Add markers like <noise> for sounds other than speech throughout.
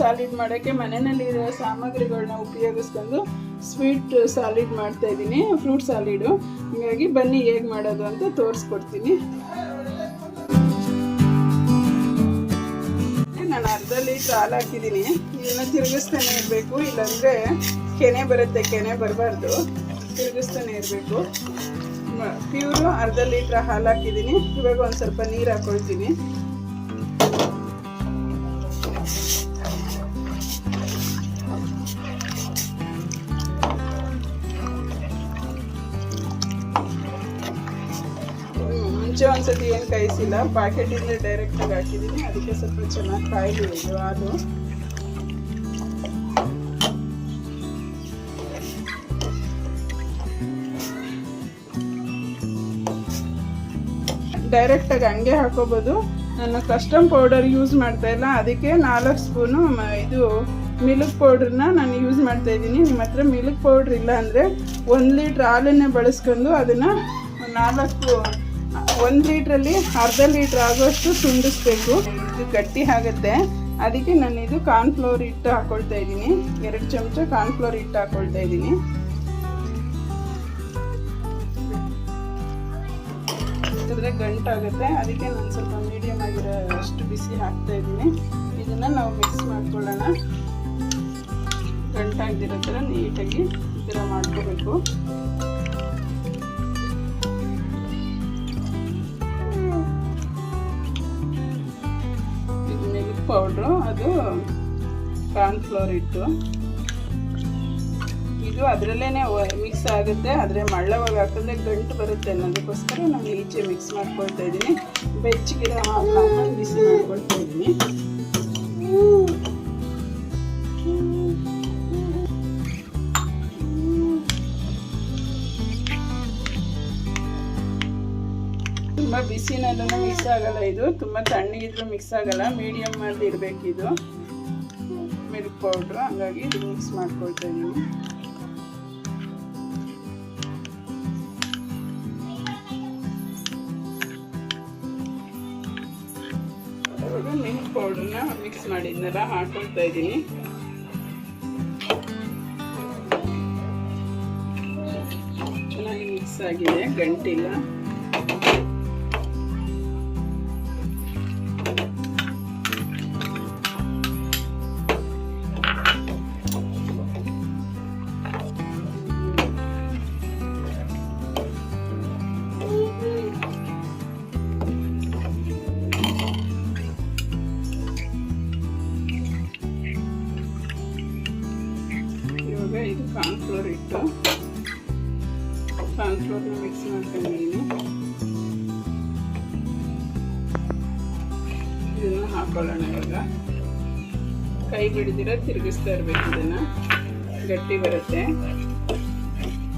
Solid ಮಾಡೋಕ್ಕೆ ಮನೆಯಲ್ಲಿರೋ ಸಾಮಗ್ರಿಗಳನ್ನ ಉಪಯೋಗಿಸ್ಕೊಂಡು ಸ್ವೀಟ್ ಸಾಲಿಡ್ ಮಾಡ್ತಾ ಇದ್ದೀನಿ ಫ್ರೂಟ್ ಸಾಲಿಡು ಹೀಗಾಗಿ ಬನ್ನಿ ಹೇಗೆ ಮಾಡೋದು ಅಂತ ತೋರಿಸ್ಕೊಡ್ತೀನಿ. ನಾನು ಅರ್ಧ ಲೀಟ್ರ್ ಹಾಲು ಹಾಕಿದ್ದೀನಿ. ಇದನ್ನು ತಿರುಗಿಸ್ತಾನೆ ಇರಬೇಕು, ಇಲ್ಲಾಂದರೆ ಕೆನೆ ಬರುತ್ತೆ, ಕೆನೆ ಬರಬಾರ್ದು. ತಿರುಗಿಸ್ತಾನೆ ಇರಬೇಕು. ಪ್ಯೂರು ಅರ್ಧ ಲೀಟ್ರ್ ಹಾಲು ಹಾಕಿದ್ದೀನಿ. ಇವಾಗ ಒಂದು ಸ್ವಲ್ಪ ನೀರು ಹಾಕೊಳ್ತೀನಿ. ಒಂದ್ಸತಿ ಏನು ಕಾಯಿಸಿಲ್ಲ ಪ್ಯಾಕೆಟಿಂದ ಡೈರೆಕ್ಟಾಗಿ ಹಾಕಿದ್ದೀನಿ ಅದಕ್ಕೆ ಸ್ವಲ್ಪ ಚೆನ್ನಾಗಿ ಕಾಯಿಲಿ ಇದು ಹಾಲು. ಡೈರೆಕ್ಟಾಗಿ ಹಂಗೆ ಹಾಕೋಬೋದು. ನಾನು ಕಸ್ಟಮ್ ಪೌಡರ್ ಯೂಸ್ ಮಾಡ್ತಾ ಇಲ್ಲ, ಅದಕ್ಕೆ ನಾಲ್ಕು ಸ್ಪೂನು ಇದು ಮಿಲ್ಕ್ ಪೌಡ್ರನ್ನ ನಾನು ಯೂಸ್ ಮಾಡ್ತಾ ಇದ್ದೀನಿ ನಿಮ್ಮ ಹತ್ರ ಮಿಲ್ಕ್ ಪೌಡ್ರ್ ಇಲ್ಲ ಅಂದರೆ ಒಂದು ಲೀಟ್ರ್ ಹಾಲನ್ನೇ ಬಳಸ್ಕೊಂಡು ಅದನ್ನು ನಾಲ್ಕು ಒಂದು ಲೀಟ್ರಲ್ಲಿ ಅರ್ಧ ಲೀಟ್ರ್ ಆಗೋಷ್ಟು ತುಂಡಿಸ್ಬೇಕು ಇದು ಗಟ್ಟಿ ಆಗುತ್ತೆ. ಅದಕ್ಕೆ ನಾನು ಇದು ಕಾರ್ನ್ಫ್ಲೋರ್ ಹಿಟ್ಟು ಹಾಕೊಳ್ತಾ ಇದ್ದೀನಿ. ಎರಡು ಚಮಚ ಕಾರ್ನ್ಫ್ಲೋರ್ ಹಿಟ್ಟು ಹಾಕೊಳ್ತಾ ಇದ್ದೀನಿ. ಹಾಕಿದ್ರೆ ಗಂಟಾಗುತ್ತೆ ಅದಕ್ಕೆ ನಾನು ಸ್ವಲ್ಪ ಮೀಡಿಯಮ್ ಆಗಿರೋ ಅಷ್ಟು ಬಿಸಿ ಹಾಕ್ತಾ ಇದ್ದೀನಿ. ಇದನ್ನು ನಾವು ಮಿಕ್ಸ್ ಮಾಡ್ಕೊಳ್ಳೋಣ. ಗಂಟಾಗದಿರೋ ಥರ ನೀಟಾಗಿ ಈ ಥರ ಮಾಡ್ಕೋಬೇಕು. ಪೌಡ್ರು ಅದು ಕಾರ್ನ್ಫ್ಲೋರ್ ಇಟ್ಟು. ಇದು ಅದರಲ್ಲೇ ಮಿಕ್ಸ್ ಆಗುತ್ತೆ. ಆದರೆ ಮಳ್ಳವಾಗ ಹಾಕಿದ್ರೆ ಗಂಟು ಬರುತ್ತೆ ಅನ್ನೋದಕ್ಕೋಸ್ಕರ ನಾನು ಈಚೆ ಮಿಕ್ಸ್ ಮಾಡ್ಕೊಳ್ತಾ ಇದ್ದೀನಿ. ಬೆಚ್ಚಗಿರೋ ಹಾಲನ್ನ ಬಿಸಿ ಮಾಡ್ಕೊಳ್ತಾ ಇದ್ದೀನಿ. ತುಂಬ ಬಿಸಿನಲ್ಲೂ ಮಿಕ್ಸ್ ಆಗಲ್ಲ ಇದು. ತುಂಬ ತಣ್ಣಗಿದ್ರು ಮಿಕ್ಸ್ ಆಗಲ್ಲ. ಮೀಡಿಯಮ್ ಮಾಡಿ ಇರಬೇಕು ಇದು. ಮಿಲ್ಕ್ ಪೌಡ್ರ್ ಹಂಗಾಗಿ ಇದು ಮಿಕ್ಸ್ ಮಾಡ್ಕೊಳ್ತಾ ಇದ್ದೀನಿ ಮಿಲ್ಕ್ ಪೌಡ್ರನ್ನ ಮಿಕ್ಸ್ ಮಾಡಿದ್ನಲ್ಲ, ಹಾಕೊಳ್ತಾ ಇದ್ದೀನಿ ಚೆನ್ನಾಗಿ ಮಿಕ್ಸ್ ಆಗಿದೆ, ಗಂಟಿಲ್ಲ. ಹಾಕೊಳ್ಳೋಣ ಇವಾಗ ಕೈ ಬಿಡದಿರ ತಿರುಗಿಸ್ತಾ ಇರಬೇಕು ಇದನ್ನು. ಗಟ್ಟಿ ಬರುತ್ತೆ.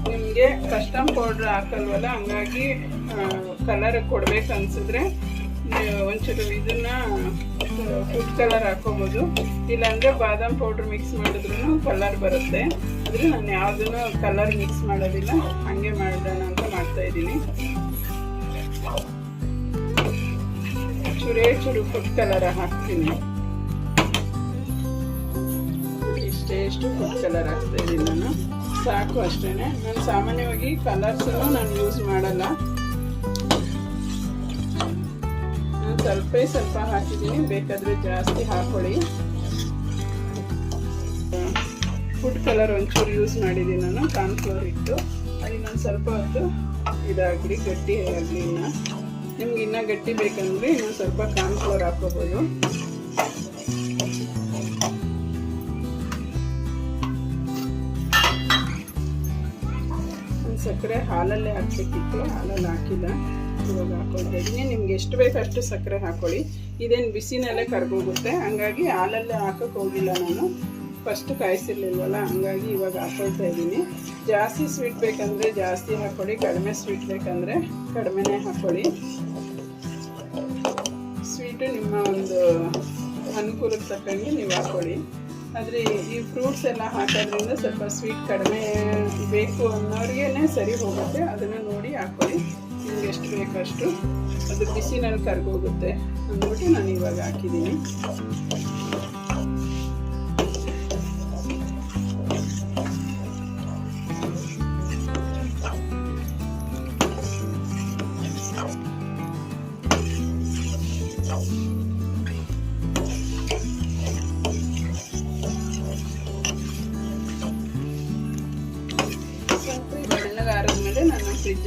ನಿಮಗೆ ಕಸ್ಟಮ್ ಪೌಡ್ರ್ ಹಾಕಲ್ವಲ್ಲ, ಹಂಗಾಗಿ ಕಲರ್ ಕೊಡ್ಬೇಕು ಅನ್ಸಿದ್ರೆ ಒಂಚೂರು ಇದನ್ನ ಫುಡ್ ಕಲರ್ ಹಾಕೋಬೋದು. ಇಲ್ಲಾಂದರೆ ಬಾದಾಮ್ ಪೌಡ್ರ್ ಮಿಕ್ಸ್ ಮಾಡಿದ್ರು ಕಲರ್ ಬರುತ್ತೆ. ಆದರೆ ನಾನು ಯಾವುದನ್ನು ಕಲರ್ ಮಿಕ್ಸ್ ಮಾಡೋದಿಲ್ಲ. ಹಾಗೆ ಮಾಡೋಣ ಅಂತ ಮಾಡ್ತಾ ಇದ್ದೀನಿ. ಚೂರೇ ಚೂರು ಫುಡ್ ಕಲರ್ ಹಾಕ್ತೀನಿ ಇಷ್ಟೇ ಎಷ್ಟು ಫುಡ್ ಕಲರ್ ಹಾಕ್ತಾ ಇದ್ದೀನಿ ನಾನು. ಸಾಕು ಅಷ್ಟೇ ನಾನು ಸಾಮಾನ್ಯವಾಗಿ ಕಲರ್ಸನ್ನು ನಾನು ಯೂಸ್ ಮಾಡಲ್ಲ. ಸ್ವಲ್ಪ ಸ್ವಲ್ಪ ಹಾಕಿದ್ದೀನಿ. ಬೇಕಾದರೆ ಜಾಸ್ತಿ ಹಾಕೊಳ್ಳಿ. ಫುಡ್ ಕಲರ್ ಒಂಚೂರು ಯೂಸ್ ಮಾಡಿದ್ದೀನಿ ನಾನು. ಕಾರ್ನ್ಫ್ಲೋರ್ ಇಟ್ಟು. ಅಲ್ಲಿ ನಾನು ಸ್ವಲ್ಪ ಹೊತ್ತು ಇದಾಗಲಿ, ಗಟ್ಟಿ ಆಗಲಿ ಇನ್ನು. ನಿಮ್ಗೆ ಇನ್ನೂ ಗಟ್ಟಿ ಬೇಕಂದ್ರೆ ಇನ್ನೊಂದು ಸ್ವಲ್ಪ ಕಾರ್ನ್ಫ್ಲೋರ್ ಹಾಕೋಬೋದು. ಸಕ್ಕರೆ ಹಾಲಲ್ಲೇ ಹಾಕ್ಬೇಕಿತ್ತು, ಹಾಲಲ್ಲಿ ಹಾಕಿಲ್ಲ. ಇವಾಗ ಇದ್ದೀನಿ. ನಿಮ್ಗೆ ಎಷ್ಟು ಬೇಕು ಅಷ್ಟು ಸಕ್ಕರೆ ಹಾಕೊಳ್ಳಿ. ಇದೇನು ಬಿಸಿನಲ್ಲೇ ಕರ್ಗೋಗುತ್ತೆ. ಹಂಗಾಗಿ ಹಾಲಲ್ಲೇ ಹಾಕಕ್ಕೆ ಹೋಗಿಲ್ಲ ನಾನು. ಫಸ್ಟ್ ಕಾಯಿಸಿರ್ಲಿಲ್ವಲ್ಲ, ಹಂಗಾಗಿ ಇವಾಗ ಹಾಕೊಳ್ತಾ ಇದ್ದೀನಿ. ಜಾಸ್ತಿ ಸ್ವೀಟ್ ಬೇಕಂದರೆ ಜಾಸ್ತಿ ಹಾಕ್ಕೊಳ್ಳಿ ಕಡಿಮೆ ಸ್ವೀಟ್ ಬೇಕಂದರೆ ಕಡಿಮೆನೇ ಹಾಕ್ಕೊಳ್ಳಿ ಒಂದು ಅನುಕೂಲಕ್ಕೆ ತಕ್ಕಂಗೆ ನೀವು ಹಾಕ್ಕೊಳ್ಳಿ ಆದರೆ ಈ ಫ್ರೂಟ್ಸ್ ಎಲ್ಲ ಹಾಕೋದ್ರಿಂದ ಸ್ವಲ್ಪ ಸ್ವೀಟ್ ಕಡಿಮೆ ಬೇಕು ಅನ್ನೋರಿಗೇ ಸರಿ ಹೋಗುತ್ತೆ. ಅದನ್ನು ನೋಡಿ ಹಾಕ್ಕೊಳ್ಳಿ ನಿಮ್ಗೆ ಎಷ್ಟು ಬೇಕು ಅಷ್ಟು. ಅದು ಬಿಸಿನಲ್ಲಿ ಕರ್ಗೋಗುತ್ತೆ. ಅಂದ್ಬಿಟ್ಟು ನಾನು ಇವಾಗ ಹಾಕಿದ್ದೀನಿ.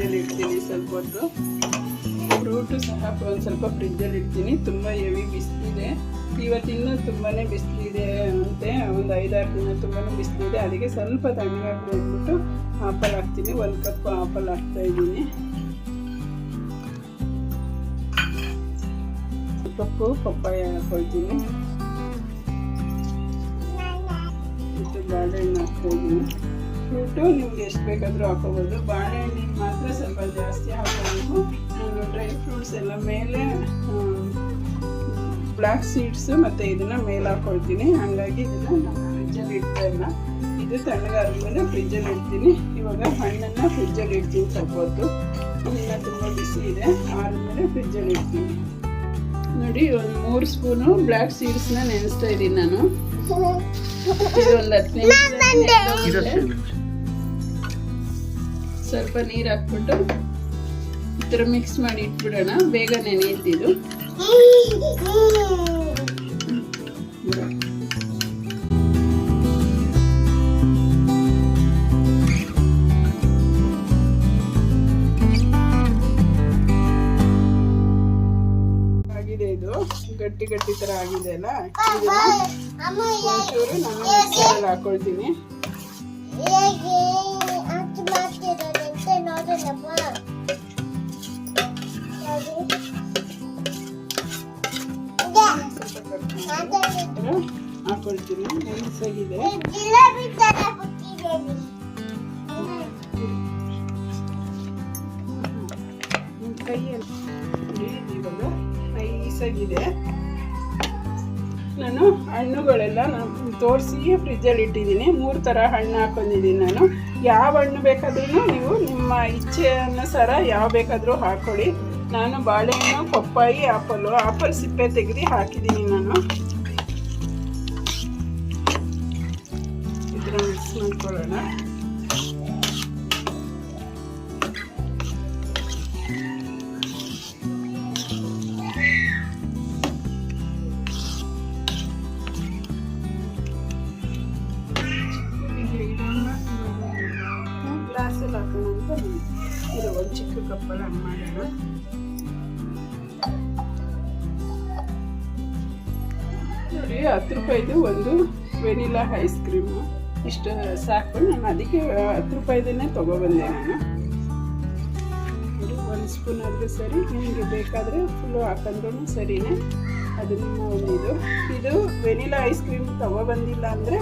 ಫ್ರಿಜ್ಜಲ್ಲಿ ಇಡ್ತೀನಿ ಸ್ವಲ್ಪ ಹೊತ್ತು. ಫ್ರೂಟು ಸಹ ಒಂದು ಸ್ವಲ್ಪ ಫ್ರಿಜ್ಜಲ್ಲಿ ಇಡ್ತೀನಿ. ತುಂಬ ಹೆವಿ ಬಿಸಿಲಿದೆ. ಇವತ್ತಿನ್ನೂ ತುಂಬಾ ಬಿಸಿಲಿದೆ ಅಂತೆ. ಒಂದು ಐದಾರು ದಿನ ತುಂಬಾ ಬಿಸಿಲಿದೆ. ಅದಕ್ಕೆ ಸ್ವಲ್ಪ ತಣ್ಣಗಾಗಲಿ ಅಂದ್ಬಿಟ್ಟು ಆಪಲ್ ಹಾಕ್ತೀನಿ. ಒಂದು ಕಪ್ ಆಪಲ್ ಹಾಕ್ತಾ ಇದ್ದೀನಿ. ಕಪ್ಪು ಪಪ್ಪಾಯ ಹಾಕೊಳ್ತೀನಿ. ಮತ್ತು ಬಾಳೆಹಣ್ಣು ಹಾಕ್ತಾ ಇದ್ದೀನಿ. ಫ್ರೂಟು ನಿಮ್ಗೆ ಎಷ್ಟು ಬೇಕಾದರೂ ಹಾಕೋಬೋದು. ಬಾಳೆಹಣ್ಣಿಗೆ ಮಾತ್ರ ಸ್ವಲ್ಪ ಜಾಸ್ತಿ ಹಾಕೋಬೇಕು. ನಾನು ಡ್ರೈ ಫ್ರೂಟ್ಸ್ ಎಲ್ಲ ಮೇಲೆ ಬ್ಲ್ಯಾಕ್ ಸೀಡ್ಸು ಮತ್ತು ಇದನ್ನು ಮೇಲೆ ಹಾಕೊಳ್ತೀನಿ. ಹಾಗಾಗಿ ಇದನ್ನು ನಾನು ಫ್ರಿಜ್ಜಲ್ಲಿ ಇಡ್ತಾ ಇಲ್ಲ. ಇದು ತಣ್ಣಗಾದ್ಮೇಲೆ ಫ್ರಿಜ್ಜಲ್ಲಿ ಇಡ್ತೀನಿ. ಇವಾಗ ಹಣ್ಣನ್ನು ಫ್ರಿಜ್ಜಲ್ಲಿ ಇಡ್ತೀನಿ ಸ್ವಲ್ಪ ಹೊತ್ತು ಇನ್ನು ತುಂಬ ಬಿಸಿ ಇದೆ. ಆದಮೇಲೆ ಫ್ರಿಜ್ಜಲ್ಲಿ ಇಡ್ತೀನಿ. ನೋಡಿ ಒಂದು ಮೂರು ಸ್ಪೂನು ಬ್ಲ್ಯಾಕ್ ಸೀಡ್ಸ್ನ ನೆನೆಸ್ತಾ ಇದ್ದೀನಿ ನಾನು. <laughs> ಇದೊಂದು ಒಂದು ಹತ್ತು ನಿಮಿಷ. ಸ್ವಲ್ಪ ನೀರು ಹಾಕ್ಬಿಟ್ಟು ಈ ಥರ ಮಿಕ್ಸ್ ಮಾಡಿ ಇಟ್ಬಿಡೋಣ. ಬೇಗ ನೆನೆಯುತ್ತಿದ್ದು ಆಗಿದೆ ಇದು. ಗಟ್ಟಿ ಗಟ್ಟಿ ತರ ಆಗಿದೆ ಅಲ್ಲ? ಇದನ್ನ ಒಂಚೂರು ನಾನು ಮಿಕ್ಸರಲ್ಲಿ ಹಾಕೊಳ್ತೀನಿ. ಹಾಕೊಳ್ತೀನಿ. ನೈಸಾಗಿದೆ ನಿಮ್ಮ ಕೈಯಲ್ಲಿ ಇವಾಗ ನಾನು ಹಣ್ಣುಗಳೆಲ್ಲ ನಾನು ತೋರಿಸಿ ಫ್ರಿಜ್ಜಲ್ಲಿ ಇಟ್ಟಿದ್ದೀನಿ. ಮೂರು ಥರ ಹಣ್ಣು ಹಾಕೊಂಡಿದ್ದೀನಿ ನಾನು. ಯಾವ ಹಣ್ಣು ಬೇಕಾದ್ರೂ ನೀವು ನಿಮ್ಮ ಇಚ್ಛೆ ಅನುಸಾರ ಯಾವ ಬೇಕಾದರೂ ಹಾಕ್ಕೊಳ್ಳಿ ನಾನು ಬಾಳೆಹಣ್ಣು, ಪಪ್ಪಾಯಿ ಆಪಲು ಆಪಲ್ ಸಿಪ್ಪೆ ತೆಗೆದು ಹಾಕಿದ್ದೀನಿ ನಾನು. ಇದನ್ನು ಮಿಕ್ಸ್ ಮಾಡ್ಕೊಳ್ಳೋಣ. ನೋಡಿ ಹತ್ತು ರೂಪಾಯಿದು ಒಂದು ವೆನಿಲಾ ಐಸ್ ಕ್ರೀಮು. ಇಷ್ಟು ಸಾಕು, ನಾನು ಅದಕ್ಕೆ ಹತ್ತು ರೂಪಾಯಿದನ್ನೇ ತೊಗೊಬಂದೆ ನಾನು. ಒಂದು ಸ್ಪೂನ್ ಆದರೂ ಸರಿ, ನಿಮಗೆ ಬೇಕಾದರೆ ಫುಲ್ಲು ಹಾಕೊಂಡ್ರೂ ಸರಿನೇ. ಅದನ್ನು ಒಂದಿದು ಒಂದು ಇದು. ವೆನಿಲಾ ಐಸ್ ಕ್ರೀಮ್ ತೊಗೊಬಂದಿಲ್ಲ ಅಂದರೆ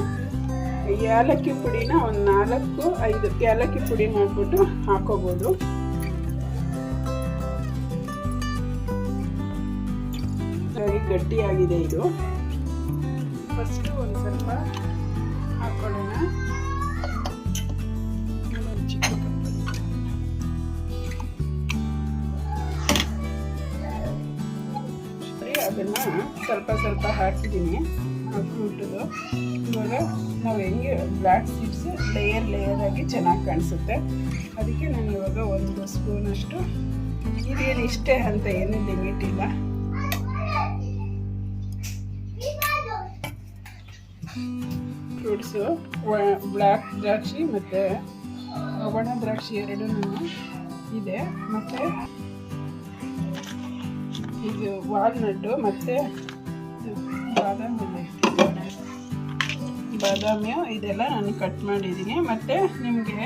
ಏಲಕ್ಕಿ ಪುಡಿನ ಒಂದು ನಾಲ್ಕು, ಐದು ಏಲಕ್ಕಿ ಪುಡಿ ಮಾಡಿಬಿಟ್ಟು ಹಾಕೋಬೋದು. ಗಟ್ಟಿಯಾಗಿದೆ ಇದು. ಫಸ್ಟು ಒಂದು ಸ್ವಲ್ಪ. ಸರಿ, ಅದನ್ನು ಸ್ವಲ್ಪ ಸ್ವಲ್ಪ ಹಾಕಿದ್ದೀನಿ. ಫ್ರೂಟದು ಇವಾಗ ನಾವು ಹೆಂಗೆ ಬ್ಲ್ಯಾಕ್ ಸೀಡ್ಸ್ ಲೇಯರ್ ಲೇಯರ್ ಆಗಿ ಚೆನ್ನಾಗಿ ಕಾಣಿಸುತ್ತೆ. ಅದಕ್ಕೆ ನಾನು ಇವಾಗ ಒಂದು ಸ್ಪೂನಷ್ಟು ಇದೇನು ಇಷ್ಟೇ ಅಂತ ಏನು ಲಿಮಿಟ್ ಇಲ್ಲ. ಫ್ರೂಟ್ಸು ಬ್ಲ್ಯಾಕ್ ದ್ರಾಕ್ಷಿ ಮತ್ತು ಒಣ ದ್ರಾಕ್ಷಿ ಎರಡೂ ಇದೆ. ಮತ್ತು ಇದು ವಾಲ್ನಟ್ಟು ಮತ್ತು ಬಾದಾಮಿ. ಬಾದಾಮಿಯು ಇದೆಲ್ಲ ನಾನು ಕಟ್ ಮಾಡಿದ್ದೀನಿ. ಮತ್ತು ನಿಮಗೆ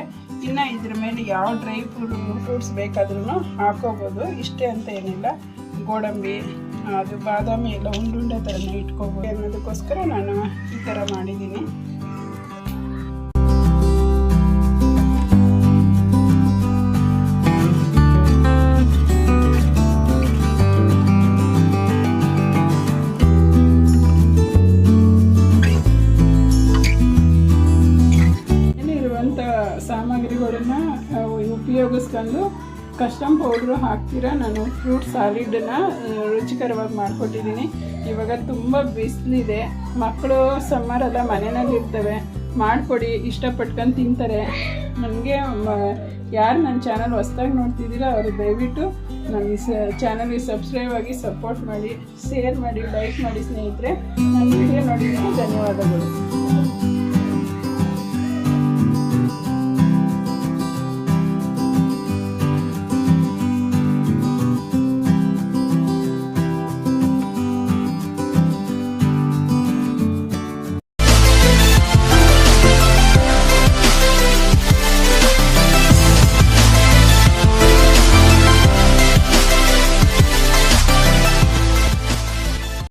ಇನ್ನು ಇದ್ರ ಮೇಲೆ ಯಾವ ಡ್ರೈ ಫ್ರೂಟ್ ಫ್ರೂಟ್ಸ್ ಬೇಕಾದ್ರೂ ಹಾಕೋಬೋದು. ಇಷ್ಟೇ ಅಂತ ಏನಿಲ್ಲ. ಗೋಡಂಬಿ ಅದು ಬಾದಾಮಿ ಎಲ್ಲ ಉಂಡುಂಡೆ ಥರನೇ ಇಟ್ಕೋಬೋದು. ಅನ್ನೋದಕ್ಕೋಸ್ಕರ ನಾನು ಈ ಥರ ಮಾಡಿದ್ದೀನಿ. ಸಾಮಗ್ರಿಗಳನ್ನ ಉಪಯೋಗಿಸ್ಕೊಂಡು ಕಸ್ಟಮ್ ಪೌಡ್ರು ಹಾಕ್ತೀರಾ? ನಾನು ಫ್ರೂಟ್ ಸಾಲಿಡನ್ನ ರುಚಿಕರವಾಗಿ ಮಾಡಿಕೊಟ್ಟಿದ್ದೀನಿ ಇವಾಗ ತುಂಬ ಬಿಸಿಲಿದೆ. ಮಕ್ಕಳು ಸಮ್ಮರೆಲ್ಲ ಮನೆಯಲ್ಲಿ ಇರ್ತವೆ. ಮಾಡಿಕೊಡಿ, ಇಷ್ಟಪಟ್ಕೊಂಡು ತಿಂತಾರೆ. ನನಗೆ ಯಾರು ನನ್ನ ಚಾನಲ್ ಹೊಸ್ದಾಗಿ ನೋಡ್ತಿದ್ದೀರಾ ಅವರು ದಯವಿಟ್ಟು ನನ್ನ ಸ, ಚಾನಲ್ಗೆ ಸಬ್ಸ್ಕ್ರೈಬ್ ಆಗಿ ಸಪೋರ್ಟ್ ಮಾಡಿ, ಶೇರ್ ಮಾಡಿ, ಲೈಕ್ ಮಾಡಿ ಸ್ನೇಹಿತರೆ. ನನ್ನ ವಿಡಿಯೋ ನೋಡಿದ್ದಕ್ಕೆ ಧನ್ಯವಾದಗಳು.